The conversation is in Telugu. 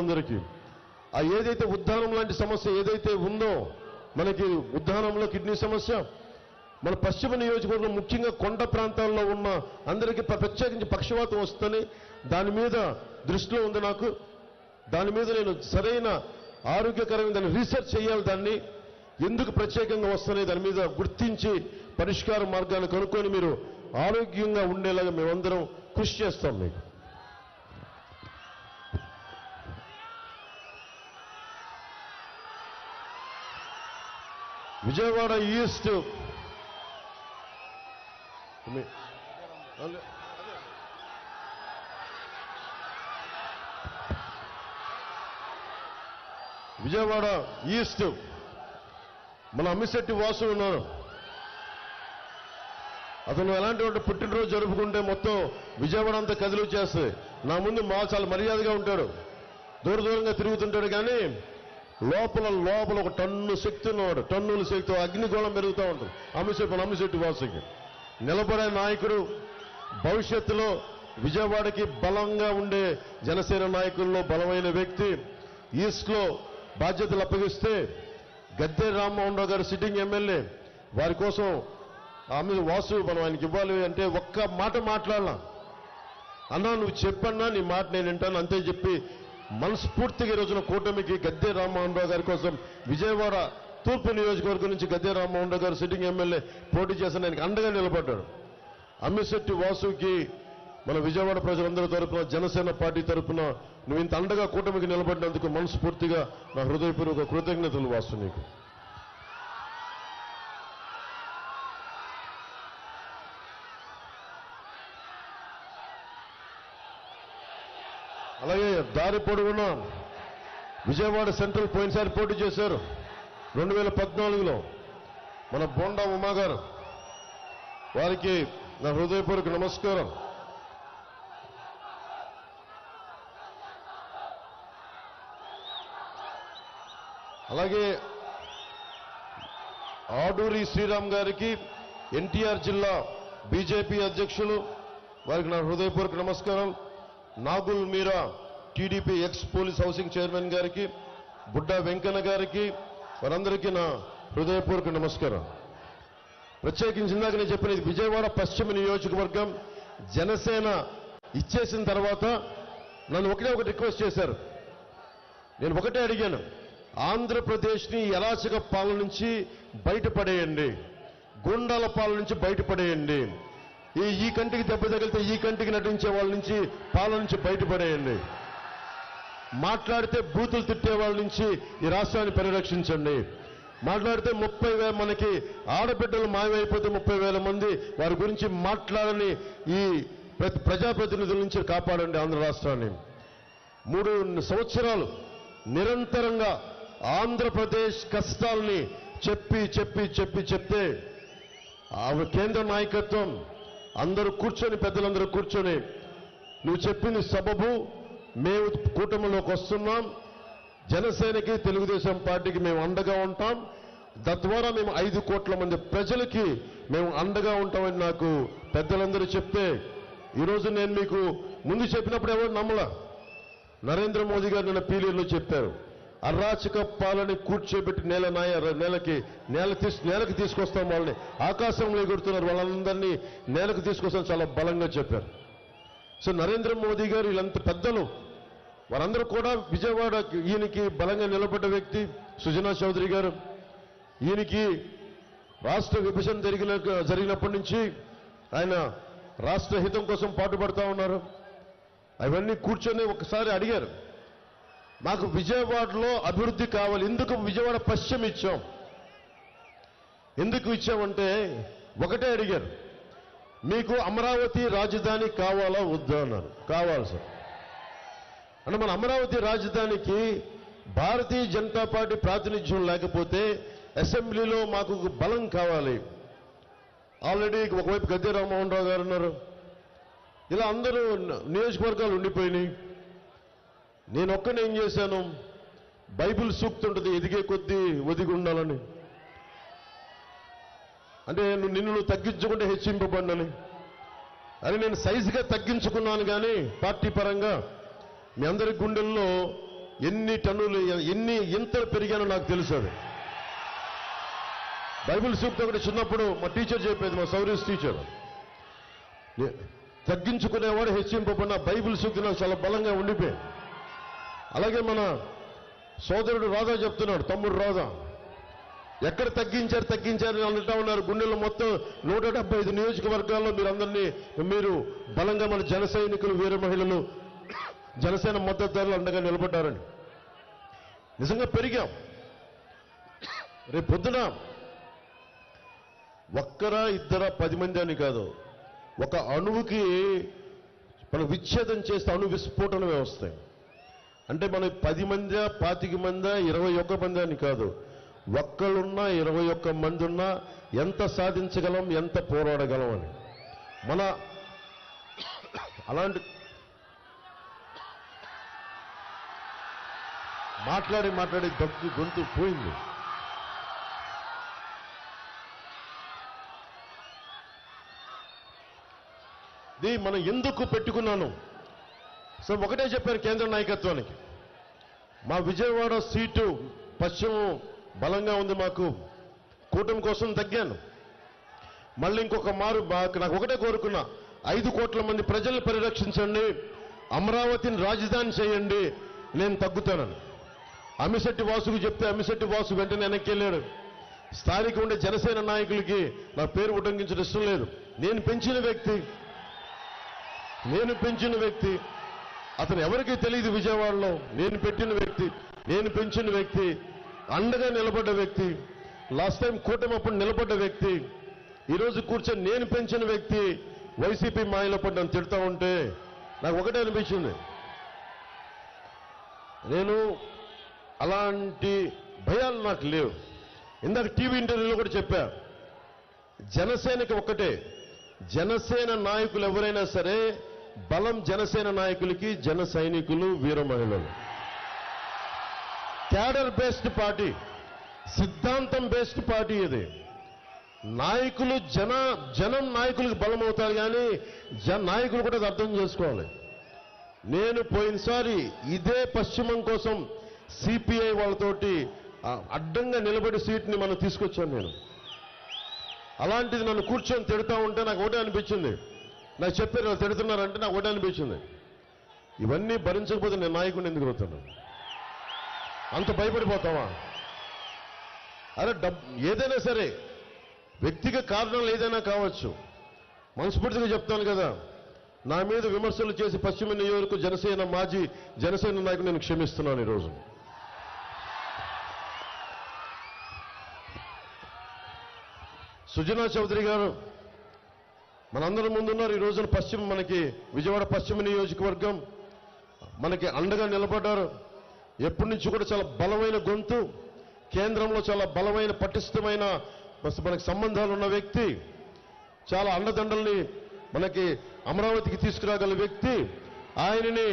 ప్రజలందరికీ ఆ ఏదైతే ఉద్దానం లాంటి సమస్య ఏదైతే ఉందో మనకి ఉద్దానంలో కిడ్నీ సమస్య మన పశ్చిమ నియోజకవర్గం ముఖ్యంగా కొండ ప్రాంతాల్లో ఉన్న అందరికీ ప్రత్యేకించి పక్షవాతం వస్తుందని దాని మీద దృష్టిలో ఉంది నాకు. దాని మీద నేను సరైన ఆరోగ్యకరమైన దాన్ని రీసెర్చ్ చేయాలి దాన్ని. ఎందుకు ప్రత్యేకంగా వస్తున్నాయి దాని మీద గుర్తించి పరిష్కార మార్గాన్ని కనుక్కొని మీరు ఆరోగ్యంగా ఉండేలాగా మేమందరం కృషి చేస్తాం మీకు. విజయవాడ ఈస్ట్. విజయవాడ ఈస్ట్. మన అమ్మిశెట్టి వాసు ఉన్నారు. అతను ఎలాంటి వాటి పుట్టినరోజు జరుపుకుంటే మొత్తం విజయవాడ అంతా కదిలి వచ్చేస్తుంది. నా ముందు మా చాలా మర్యాదగా ఉంటాడు. దూర దూరంగా తిరుగుతుంటాడు కానీ లోపల లోపల ఒక టన్ను శక్తి ఉన్నవాడు. టన్నుల శక్తి అగ్నిగోళం పెరుగుతూ ఉంటుంది. అమ్మిశెట్టి మన వాసుకి నిలబడే నాయకుడు భవిష్యత్తులో విజయవాడకి బలంగా ఉండే జనసేన నాయకుల్లో బలమైన వ్యక్తి. ఈస్ట్లో బాధ్యతలు అప్పగిస్తే గద్దె రామ్మోహన్ రావు గారు సిట్టింగ్ ఎమ్మెల్యే. వారి కోసం ఆమె వాసు మనం ఆయనకి ఇవ్వాలి అంటే ఒక్క మాట మాట్లాడాల. అన్నా నువ్వు చెప్పన్నా నీ మాట నేను వింటాను అంతే చెప్పి మనస్ఫూర్తిగా రోజున కూటమికి గద్దె రామ్మోహన్ రావు గారి కోసం విజయవాడ తూర్పు నియోజకవర్గం నుంచి గద్దె రామ్మోహన్ రావు గారు సిట్టింగ్ ఎమ్మెల్యే పోటీ చేసిన ఆయనకి అండగా నిలబడ్డాడు. అమ్మిశెట్టి వాసుకి మన విజయవాడ ప్రజలందరి తరపున జనసేన పార్టీ తరఫున నువ్వు ఇంత అండగా కూటమికి నిలబడినందుకు మనస్ఫూర్తిగా నా హృదయపూర్వక కృతజ్ఞతలు వాసు నీకు అలాగే దారి పొడుగున విజయవాడ సెంట్రల్ పోయినసారి పోటీ చేశారు. రెండు వేల పద్నాలుగులో మన బోండా ఉమాగారు వారికి నా హృదయపూర్వక నమస్కారం. అలాగే ఆడూరి శ్రీరామ్ గారికి ఎన్టీఆర్ జిల్లా బీజేపీ అధ్యక్షులు వారికి నా హృదయపూర్వక నమస్కారం. Nagul Meera TDP ex police housing chairman గారికి బుడ్డా వెంకన్న గారికి వారందరికీ నా హృదయపూర్వక నమస్కారం. ప్రత్యేకించి ఇందాక నేను చెప్పిన ఇది విజయవాడ పశ్చిమ నియోజకవర్గం జనసేన ఇచ్చేసిన తర్వాత నన్ను ఒకటే ఒకటి రిక్వెస్ట్ చేశారు. నేను ఒకటే అడిగాను ఆంధ్రప్రదేశ్ని ఎలాచక పాలన నుంచి బయటపడేయండి గుండాల పాలన నుంచి బయటపడేయండి. ఈ ఈ కంటికి దెబ్బ తగిలితే ఈ కంటికి నటించే వాళ్ళ నుంచి పాలన నుంచి బయటపడేయండి. మాట్లాడితే బూతులు తిట్టే వాళ్ళ నుంచి ఈ రాష్ట్రాన్ని పరిరక్షించండి. మాట్లాడితే ముప్పై వేల మనకి ఆడబిడ్డలు మాయమైపోతే ముప్పై వేల మంది వారి గురించి మాట్లాడని ఈ ప్రతి ప్రజాప్రతినిధుల నుంచి కాపాడండి ఆంధ్ర రాష్ట్రాన్ని. మూడు సంవత్సరాలు నిరంతరంగా ఆంధ్రప్రదేశ్ కష్టాలని చెప్పి చెప్పి చెప్పి చెప్తే ఆమె కేంద్ర నాయకత్వం అందరూ కూర్చొని పెద్దలందరూ కూర్చొని. నువ్వు చెప్పింది సబబు. మేము కూటమిలోకి వస్తున్నాం. జనసేనకి తెలుగుదేశం పార్టీకి మేము అండగా ఉంటాం. తద్వారా మేము ఐదు కోట్ల మంది ప్రజలకి మేము అండగా ఉంటామని నాకు పెద్దలందరూ చెప్తే ఈరోజు నేను మీకు ముందు చెప్పినప్పుడు ఎవరు నమ్మల? నరేంద్ర మోదీ గారు నిన్న పీలియర్లో చెప్పారు. అరాచక పాలని కూర్చోబెట్టి నేల నాయ నేలకి నేల తీసు నేలకు తీసుకొస్తాం వాళ్ళని. ఆకాశంలో ఎగురుతున్నారు వాళ్ళందరినీ నేలకు తీసుకొస్తాం చాలా బలంగా చెప్పారు. సో నరేంద్ర మోదీ గారు వీళ్ళంత పెద్దలు. వారందరూ కూడా విజయవాడ ఈయనకి బలంగా నిలబడ్డ వ్యక్తి సుజనా చౌదరి గారు. ఈయనకి రాష్ట్ర విభజన జరిగిన జరిగినప్పటి నుంచి ఆయన రాష్ట్ర హితం కోసం పాటుపడతా ఉన్నారు. అవన్నీ కూర్చొని ఒకసారి అడిగారు. మాకు విజయవాడలో అభివృద్ధి కావాలి. ఎందుకు విజయవాడ పశ్చిమ ఇచ్చాం? ఎందుకు ఇచ్చామంటే ఒకటే అడిగారు. మీకు అమరావతి రాజధాని కావాలా వద్దా అన్నారు. కావాలి సార్. అంటే మన అమరావతి రాజధానికి భారతీయ జనతా పార్టీ ప్రాతినిధ్యం లేకపోతే అసెంబ్లీలో మాకు బలం కావాలి. ఆల్రెడీ ఒకవైపు గద్దె రామ్మోహన్ రావు గారు ఉన్నారు. ఇలా అందరూ నియోజకవర్గాలు ఉండిపోయినాయి. నేను ఒక్కనే ఏం చేశాను? బైబిల్ సూక్తి ఉంటుంది ఎదిగే కొద్దీ ఒదిగి ఉండాలని అంటే నువ్వు నిన్ను నువ్వు తగ్గించుకుంటే హెచ్చింపబడినని. అని నేను సైజుగా తగ్గించుకున్నాను కానీ పార్టీ పరంగా మీ అందరి గుండెల్లో ఎన్ని టన్నులు ఎన్ని ఎంత పెరిగానో నాకు తెలుసు అది. బైబిల్ సూక్తం ఒకటి చిన్నప్పుడు మా టీచర్ చెప్పేది మా సౌరీస్ టీచర్. తగ్గించుకునేవాడు హెచ్చింపబడిన బైబిల్ సూక్తి నాకు చాలా బలంగా ఉండిపోయింది. అలాగే మన సోదరుడు రాధా చెప్తున్నాడు తమ్ముడు రాధా ఎక్కడ తగ్గించారు తగ్గించారు అంటా ఉన్నారు. గుండెలు మొత్తం నూట డెబ్బై ఐదు నియోజకవర్గాల్లో మీరందరినీ మీరు బలంగా మన జన సైనికులు వీర మహిళలు జనసేన మద్దతుదారులు అండగా నిలబడ్డారని. నిజంగా పెరిగాం. రేపు పొద్దున ఒక్కరా ఇద్దరా పది మంది అని కాదు ఒక అణువుకి మనం విచ్ఛేదం చేస్తే అణు విస్ఫోటనమే వస్తాయి. అంటే మనం పది మందా పాతిక మందా ఇరవై ఒక్క మంది అని కాదు. ఒక్కళ్ళున్నా ఇరవై ఒక్క మంది ఉన్నా ఎంత సాధించగలం ఎంత పోరాడగలం అని. మన అలాంటి మాట్లాడి మాట్లాడి దగ్గు గొంతు పోయింది. ఇది మనం ఎందుకు పెట్టుకున్నాను? సో ఒకటే చెప్పారు కేంద్ర నాయకత్వానికి. మా విజయవాడ సీటు పశ్చిమం బలంగా ఉంది మాకు. కూటమి కోసం తగ్గాను. మళ్ళీ ఇంకొక మారు నాకు ఒకటే కోరుకున్నా. ఐదు కోట్ల మంది ప్రజల్ని పరిరక్షించండి. అమరావతిని రాజధాని చేయండి. నేను తగ్గుతానని. అమిశెట్టి వాసుకు చెప్తే అమిశెట్టి వాసు వెంటనే వెనక్కి వెళ్ళాడు స్థానిక ఉండే జనసేన నాయకులకి నా పేరు ఉటంకించడం ఇష్టం లేదు. నేను పెంచిన వ్యక్తి. నేను పెంచిన వ్యక్తి. అతను ఎవరికీ తెలియదు విజయవాడలో. నేను పెట్టిన వ్యక్తి నేను పెంచిన వ్యక్తి అండగా నిలబడ్డ వ్యక్తి లాస్ట్ టైం కూటమి అప్పుడు నిలబడ్డ వ్యక్తి ఈరోజు కూర్చొని నేను పెంచిన వ్యక్తి వైసీపీ మాయలో పడి నన్ను తిడతా ఉంటే నాకు ఒకటే అనిపించింది. నేను అలాంటి భయాలు నాకు లేవు. ఇందాక టీవీ ఇంటర్వ్యూలో కూడా చెప్పా జనసేనకి ఒక్కటే జనసేన నాయకులు ఎవరైనా సరే బలం జనసేన నాయకులకి జన సైనికులు వీర మహిళలు. క్యాడర్ బేస్డ్ పార్టీ సిద్ధాంతం బేస్డ్ పార్టీ ఇది. నాయకులు జన జనం నాయకులకు బలం అవుతారు కానీ జన నాయకులు కూడా అర్థం చేసుకోవాలి. నేను పోయినసారి ఇదే పశ్చిమం కోసం సిపిఐ వాళ్ళతోటి అడ్డంగా నిలబడి సీట్ని మనం తీసుకొచ్చాను నేను. అలాంటిది నన్ను కూర్చొని తిడతా ఉంటే నాకు ఒకటే అనిపించింది. నాకు చెప్పారు వాళ్ళు తిడుతున్నారంటే నాకు ఒకటి అనిపించింది. ఇవన్నీ భరించకపోతే నేను నాయకుడిని ఎందుకు అవుతాను అంత భయపడిపోతావా? అరే డబ్ ఏదైనా సరే వ్యక్తిగత కారణాలు ఏదైనా కావచ్చు. మనస్ఫూర్తిగా చెప్తాను కదా నా మీద విమర్శలు చేసి పశ్చిమ నియోజక జనసేన మాజీ జనసేన నాయకుడు నేను క్షమిస్తున్నాను ఈరోజు. సుజనా చౌదరి గారు మనందరం ముందున్నారు. ఈ రోజున పశ్చిమ మనకి విజయవాడ పశ్చిమ నియోజకవర్గం మనకి అండగా నిలబడ్డారు. ఎప్పటి నుంచి కూడా చాలా బలమైన గొంతు కేంద్రంలో చాలా బలమైన పటిష్టమైన మనకి సంబంధాలు ఉన్న వ్యక్తి చాలా అండదండల్ని మనకి అమరావతికి తీసుకురాగల వ్యక్తి ఆయనని